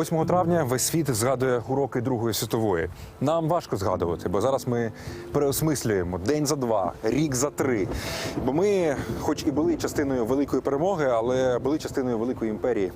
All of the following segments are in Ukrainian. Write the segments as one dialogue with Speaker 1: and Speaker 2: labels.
Speaker 1: 8 травня весь світ згадує уроки Другої світової. Нам важко згадувати, бо зараз ми переосмислюємо день за два, рік за три. Бо ми, хоч і були частиною великої перемоги, але були частиною великої імперії,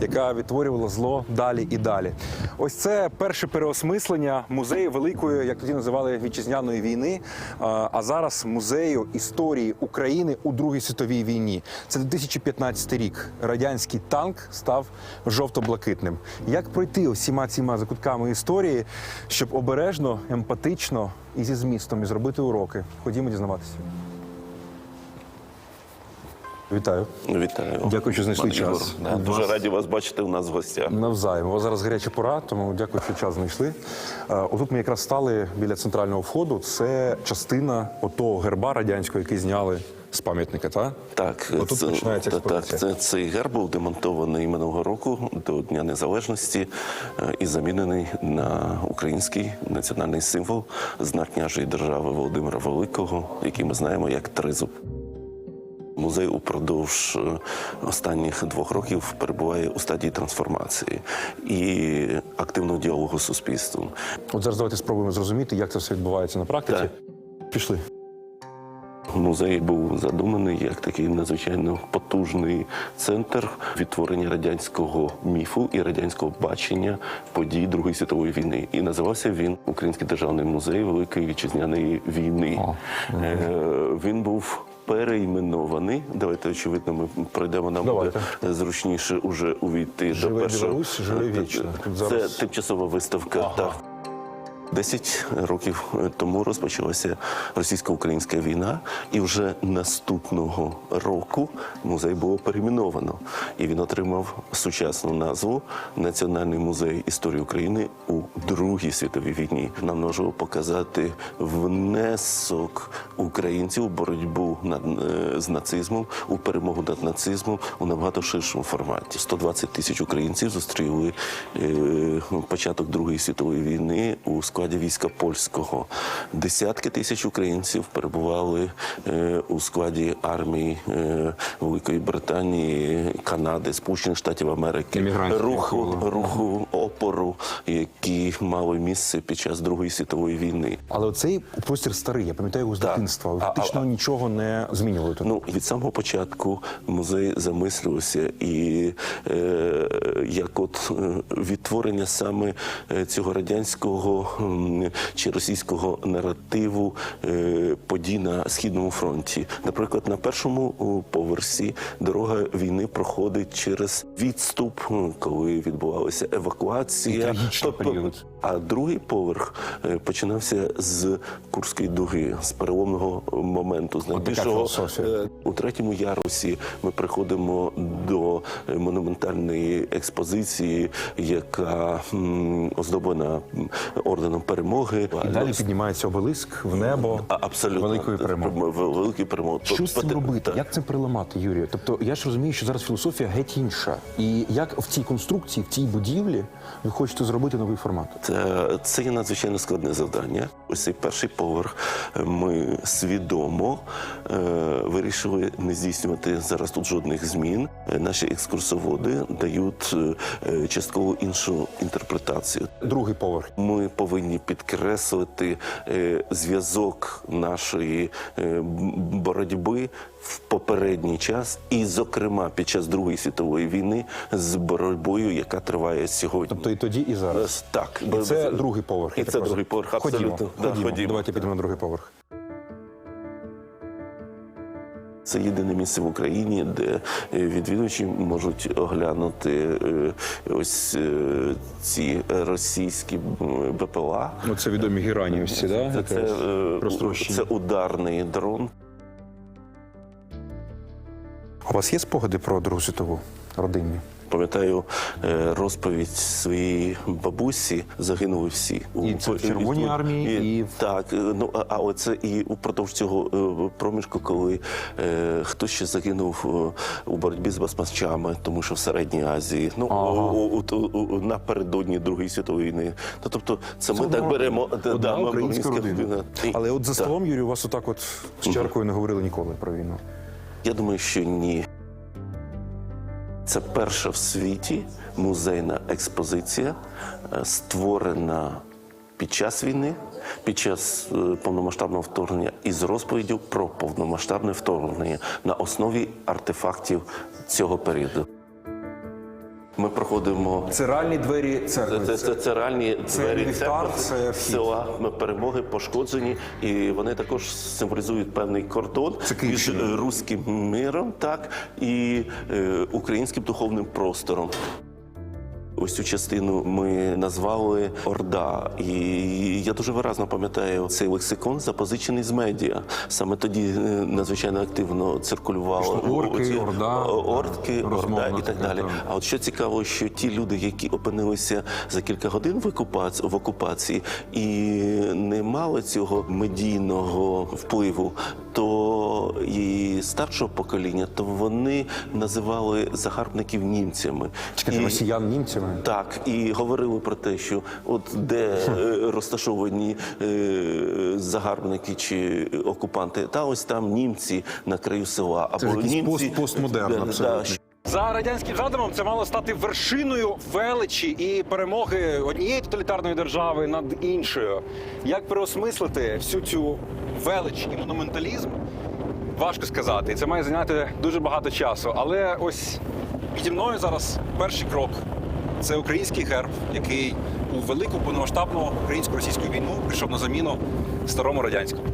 Speaker 1: яка відтворювала зло далі і далі. Ось це перше переосмислення музею великої, як тоді називали вітчизняної війни. А зараз музею історії України у Другій світовій війні. Це 2015 рік. Радянський танк став жовто-блакитним. Як пройти усіма цими закутками історії, щоб обережно, емпатично і зі змістом і зробити уроки? Ходімо дізнаватися. Вітаю.
Speaker 2: Вітаю.
Speaker 1: Дякую, що знайшли
Speaker 2: Пане
Speaker 1: час.
Speaker 2: Ігор. Да, Дуже
Speaker 1: вас-
Speaker 2: раді вас бачити у нас в гостях.
Speaker 1: Навзаєм. У вас зараз гаряча пора, тому дякую, що час знайшли. Е, Отут ми якраз стали біля центрального входу. Це частина отого герба радянського, який зняли з пам'ятника, так?
Speaker 2: Так,
Speaker 1: Отут починається
Speaker 2: та- так, це, цей герб був демонтований до Дня Незалежності е, і замінений на український національний символ знак княжої держави Володимира Великого, який ми знаємо як тризуб. Музей упродовж е, останніх двох років перебуває у стадії трансформації і активного діалогу з суспільством.
Speaker 1: От зараз давайте спробуємо зрозуміти, як це все відбувається на практиці. Пішли.
Speaker 2: Музей був задуманий як такий надзвичайно потужний центр відтворення радянського міфу і радянського бачення подій Другої світової війни. І називався він Український державний музей Великої вітчизняної війни.
Speaker 1: О,
Speaker 2: Е, Він був. Переіменований. Давайте очевидно, ми пройдемо. Нам
Speaker 1: Давайте.
Speaker 2: буде зручніше уже увійти
Speaker 1: Живе
Speaker 2: до першого.
Speaker 1: Білорусь, живе вічно. Тут
Speaker 2: Це тимчасова виставка.
Speaker 1: Ага.
Speaker 2: Так. Десять років тому розпочалася російсько-українська війна, і вже наступного року музей було перейменовано. І він отримав сучасну назву Національний музей історії України у Другій світовій війні. Нам важливо показати внесок українців у боротьбу над, е, з нацизмом, у перемогу над нацизмом у набагато ширшому форматі. 120 тисяч українців зустріли е, початок Другої світової війни у складі війська польського. Десятки тисяч українців перебували е, у складі армії е, Великої Британії, Канади, Сполучених Штатів Америки, руху, руху опору, які мали місце під час Другої світової війни.
Speaker 1: Але цей простір старий, я пам'ятаю його з дитинства. Фактично
Speaker 2: а-
Speaker 1: нічого не змінювали тут.
Speaker 2: Ну від самого початку музей замислювався і е, як от е, відтворення саме цього радянського чи російського наративу е, подій на східному фронті. Наприклад, на першому поверсі дорога війни проходить через відступ, коли відбувалася евакуація.
Speaker 1: І тобто, період.
Speaker 2: А другий поверх е, починався з Курської дуги, з переломного моменту, з найбільшого е, у третьому ярусі. Ми приходимо до е, монументальної експозиції, яка оздоблена орденом перемоги.
Speaker 1: І далі піднімається обелиск в небо
Speaker 2: абсолютно
Speaker 1: великої перемоги.
Speaker 2: Вел- Великої перемоги.
Speaker 1: Що з цим
Speaker 2: Тобто,
Speaker 1: робити? Як цим приламати, Юрію? Тобто я ж розумію, що зараз філософія геть інша. І як в цій конструкції, в цій будівлі ви хочете зробити новий формат?
Speaker 2: Це, це є надзвичайно складне завдання. Ось цей перший поверх е, ми свідомо е, вирішили не здійснювати зараз тут жодних змін. Е, Наші екскурсоводи дають е, е, частково іншу інтерпретацію.
Speaker 1: Другий поверх.
Speaker 2: Ми повинні підкреслити е, зв'язок нашої е, боротьби в попередній час, і, зокрема, під час Другої світової війни з боротьбою, яка триває сьогодні.
Speaker 1: Тобто і тоді, і зараз.
Speaker 2: Е, Так,
Speaker 1: І це другий поверх.
Speaker 2: І це другий поверх, абсолютно.
Speaker 1: Ходімо,
Speaker 2: Да,
Speaker 1: ходімо.
Speaker 2: ходімо.
Speaker 1: Давайте підемо на другий поверх.
Speaker 2: Це єдине місце в Україні, де е, відвідувачі можуть оглянути е, ось е, ці російські БПЛА.
Speaker 1: Ну, це відомі герані ось ці, да?
Speaker 2: Це, це, це ударний дрон.
Speaker 1: У вас є спогади про Другу світову родинні?
Speaker 2: Пам'ятаю е, розповідь своєї бабусі, загинули всі.
Speaker 1: І це в Червоній армії, і в-
Speaker 2: так. е, Ну а- оце і упродовж цього е, проміжку, коли е, хтось ще загинув у боротьбі з басмачами, тому що в Середній Азії, ну
Speaker 1: Ага.
Speaker 2: у, у, у, у- напередодні Другої світової війни. Ну тобто, це ми так беремо да,
Speaker 1: одна
Speaker 2: да,
Speaker 1: українська родина.
Speaker 2: І-
Speaker 1: Але от за
Speaker 2: так.
Speaker 1: столом, Юрій, у вас отак от з чаркою не говорили ніколи про війну.
Speaker 2: Я думаю, що ні. Це перша в світі музейна експозиція, е, створена під час війни, під час е, повномасштабного вторгнення і з розповіддю про повномасштабне вторгнення на основі артефактів цього періоду. Ми проходимо
Speaker 1: циральні двері
Speaker 2: це,
Speaker 1: церкви.
Speaker 2: це, це, це реальні
Speaker 1: це
Speaker 2: двері
Speaker 1: ліхтар,
Speaker 2: церкви,
Speaker 1: це
Speaker 2: села перемоги пошкоджені, і вони також символізують певний кордон
Speaker 1: Це
Speaker 2: між е, руським миром, так і е, українським духовним простором. Ось цю частину ми назвали Орда, і я дуже виразно пам'ятаю цей лексикон, запозичений з медіа. Саме тоді е, надзвичайно активно циркулювало
Speaker 1: Пішло орки,
Speaker 2: оці-
Speaker 1: Орда,
Speaker 2: о- орки,
Speaker 1: розмовна
Speaker 2: орда і так далі.
Speaker 1: так.
Speaker 2: А от що цікаво, що ті люди, які опинилися за кілька годин в окупації, в окупації і не мали цього медійного впливу, то і старшого покоління, то вони називали загарбників німцями.
Speaker 1: Чекайте,
Speaker 2: І-
Speaker 1: росіян німцями.
Speaker 2: так, і говорили про те, що от де е, розташовані е, загарбники чи окупанти, та ось там німці на краю села. Або
Speaker 1: Це якийсь
Speaker 2: німці
Speaker 1: пост- постмодерн
Speaker 2: Да, да,
Speaker 1: абсолютно.
Speaker 3: За радянським задумом це мало стати вершиною величі і перемоги однієї тоталітарної держави над іншою. Як переосмислити всю цю велич і монументалізм? Важко сказати, і це має зайняти дуже багато часу. Але ось піді мною зараз перший крок. Це український герб, який у велику повномасштабну українсько-російську війну прийшов на заміну старому радянському.